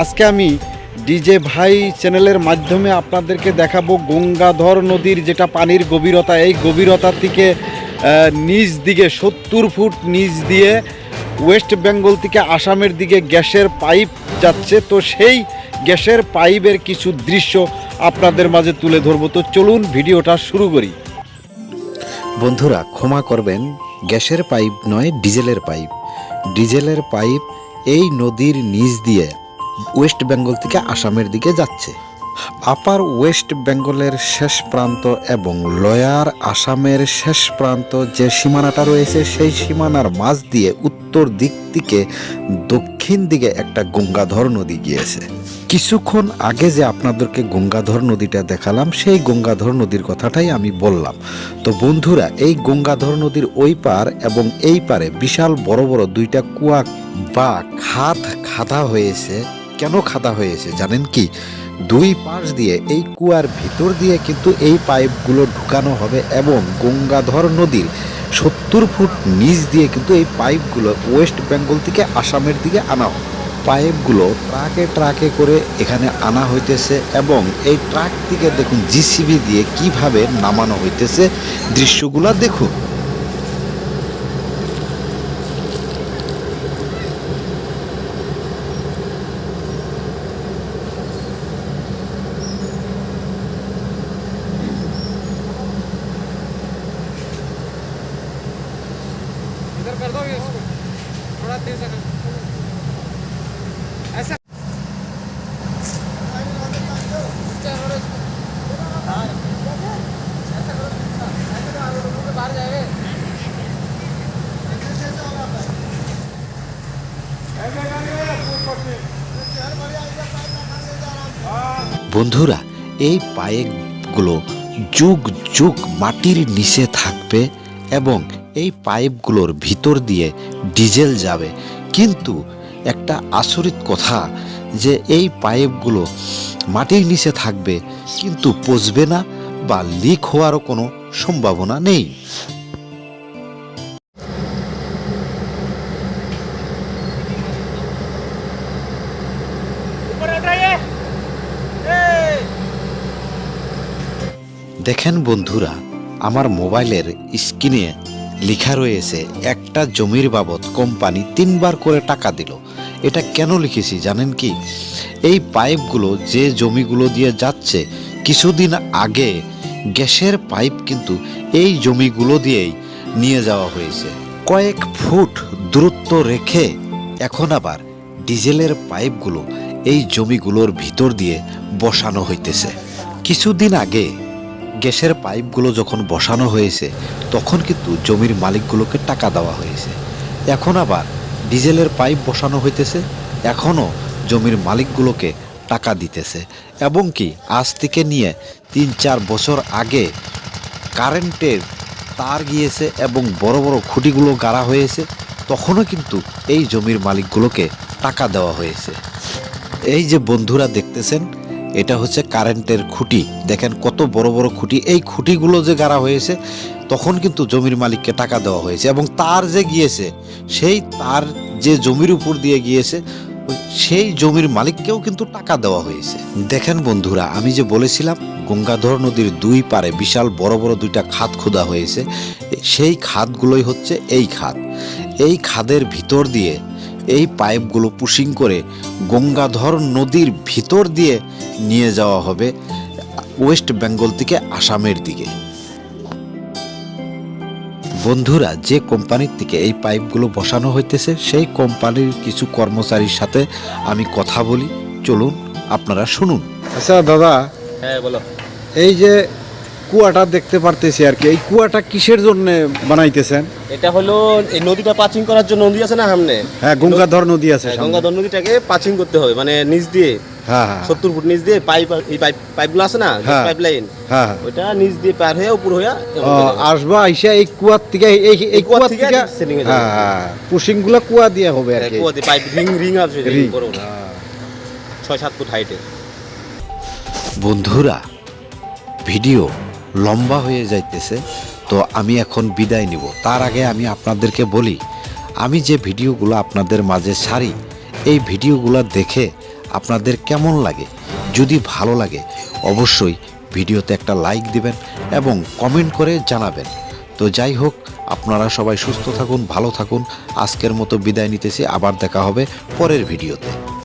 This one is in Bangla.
আজকে আমি ডিজে ভাই চ্যানেলের মাধ্যমে আপনাদেরকে দেখাবো গঙ্গাধর নদীর যেটা পানির গভীরতা। এই গভীরতা থেকে নিচ দিকে, সত্তর ফুট নিচ দিয়ে ওয়েস্ট বেঙ্গল থেকে আসামের দিকে গ্যাসের পাইপ যাচ্ছে। তো সেই গ্যাসের পাইপের কিছু দৃশ্য আপনাদের মাঝে তুলে ধরবো। তো চলুন ভিডিওটা শুরু করি। বন্ধুরা, ক্ষমা করবেন, গ্যাসের পাইপ নয়, ডিজেলের পাইপ। ডিজেলের পাইপ এই নদীর নিচ দিয়ে ওয়েস্ট বেঙ্গল থেকে আসামের দিকে যাচ্ছে। আপার ওয়েস্ট বেঙ্গলের শেষ প্রান্ত এবং লয়ার আসামের শেষ প্রান্ত যে সীমানাটা রয়েছে, সেই সীমানার মাঝ দিয়ে উত্তর দিক থেকে দক্ষিণ দিকে একটা গঙ্গাধর নদী গিয়েছে। কিছুক্ষণ আগে যে আপনাদেরকে গঙ্গাধর নদীটা দেখালাম, সেই গঙ্গাধর নদীর কথাটাই আমি বললাম। তো বন্ধুরা, এই গঙ্গাধর নদীর ওই পার এবং এই পারে বিশাল বড় বড় দুইটা কুয়া বা খাত খাদা হয়েছে। কেন খাদা হয়েছে জানেন কি? দুই পাশ দিয়ে, এই কুয়ার ভিতর দিয়ে কিন্তু এই পাইপগুলো ঢুকানো হবে এবং গঙ্গাধর নদীর সত্তর ফুট নিচ দিয়ে কিন্তু এই পাইপগুলো ওয়েস্ট বেঙ্গল থেকে আসামের দিকে আনা হবে। পাইপগুলো ট্রাকে ট্রাকে করে এখানে আনা হইতেছে এবং এই ট্রাক থেকে দেখুন, জিসিবি দিয়ে কীভাবে নামানো হইতেছে দৃশ্যগুলা দেখুন। कर दो ये इसको थोड़ा तेज कर ऐसा बाहर जाएगा বন্ধুরা এই পাইপগুলো যুগ যুগ মাটির নিচে থাকবে এবং এই পাইপগুলোর ভিতর দিয়ে ডিজেল যাবে। কিন্তু একটা আচরিত কথা যে এই পাইপগুলো মাটির নিচে থাকবে, কিন্তু পচবে না বা লিক হওয়ারও কোনো সম্ভাবনা নেই। দেখেন বন্ধুরা, আমার মোবাইলের স্ক্রিনে লেখা রয়েছে, একটা জমির বাবদ কোম্পানি তিনবার করে টাকা দিল। এটা কেন লিখেছি জানেন কি? এই পাইপগুলো যে জমিগুলো দিয়ে যাচ্ছে, কিছুদিন আগে গ্যাসের পাইপ কিন্তু এই জমিগুলো দিয়েই নিয়ে যাওয়া হয়েছে। কয়েক ফুট দূরত্ব রেখে এখন আবার ডিজেলের পাইপগুলো এই জমিগুলোর ভিতর দিয়ে বসানো হইতেছে। কিছুদিন আগে গ্যাসের পাইপগুলো যখন বসানো হয়েছে, তখন কিন্তু জমির মালিকগুলোকে টাকা দেওয়া হয়েছে। এখন আবার ডিজেলের পাইপ বসানো হইতেছে, এখনও জমির মালিকগুলোকে টাকা দিতেছে। এবং কি, আজ থেকে নিয়ে তিন চার বছর আগে কারেন্টের তার গিয়েছে এবং বড় বড় খুঁটিগুলো গাড়া হয়েছে, তখনও কিন্তু এই জমির মালিকগুলোকে টাকা দেওয়া হয়েছে। এই যে বন্ধুরা দেখতেছেন এটা হচ্ছে কারেন্টের খুঁটি। দেখেন কত বড় বড় খুঁটি। এই খুঁটিগুলো যে গাড়া হয়েছে, তখন কিন্তু জমির মালিককে টাকা দেওয়া হয়েছে এবং তার যে গিয়েছে, সেই তার যে জমির উপর দিয়ে গিয়েছে সেই জমির মালিককেও কিন্তু টাকা দেওয়া হয়েছে। দেখেন বন্ধুরা, আমি যে বলেছিলাম, গঙ্গাধর নদীর দুই পারে বিশাল বড় বড় দুইটা খাত খোদা হয়েছে। সেই খাতগুলোই হচ্ছে এই খাত। এই খাদের ভিতর দিয়ে এই পাইপগুলো পুশিং করে গঙ্গাধর নদীর ভিতর দিয়ে নিয়ে যাওয়া হবে ওয়েস্ট বেঙ্গল থেকে আসামের দিকে। বন্ধুরা যে কোম্পানির থেকে এই পাইপগুলো বসানো হইতেছে সেই কোম্পানির কিছু কর্মচারীর সাথে আমি কথা বলি। চলুন আপনারা শুনুন। আচ্ছা দাদা হ্যাঁ বলো। এই যে কুয়াটা দেখতে পারতেছি আর কি এই কুয়াটা কিসের জন্য বানাইতেছেন এটা হলো এই নদীটা পাচিং করার জন্য নদী আছে না সামনে হ্যাঁ গঙ্গাধর নদী আছে হ্যাঁ, সামনে। গঙ্গাধর নদীটাকে পাচিং করতে হবে মানে নিচ দিয়ে হ্যাঁ হ্যাঁ সত্তর ফুট নিচ দিয়ে পাইপ এই পাইপ পাইপগুলো আছে না হ্যাঁ। পাইপ লাইন হ্যাঁ হ্যাঁ ওইটা নিচ দিয়ে পার হয়ে উপর হয়ে ও, আসবা আইসা এই কুয়ার থেকে এই এই এই কুয়ার কুয়ার থেকে থেকে setting এ যাবে। হ্যাঁ হ্যাঁ পুশিংগুলা কুয়া দিয়ে হবে আর কি পাইপ রিং রিং আছে রিং। বড় বড়, হ্যাঁ। ছয় সাত ফুট হাইটে বন্ধুরা ভিডিও লম্বা হয়ে যাইতেছে, তো আমি এখন বিদায় নিব। তার আগে আমি আপনাদেরকে বলি, আমি যে ভিডিওগুলো আপনাদের মাঝে সারি, এই ভিডিওগুলো দেখে আপনাদের কেমন লাগে? যদি ভালো লাগে, অবশ্যই ভিডিওতে একটা লাইক দিবেন এবং কমেন্ট করে জানাবেন। তো যাই হোক, আপনারা সবাই সুস্থ থাকুন, ভালো থাকুন। আজকের মতো বিদায় নিতেছি, আবার দেখা হবে পরের ভিডিওতে।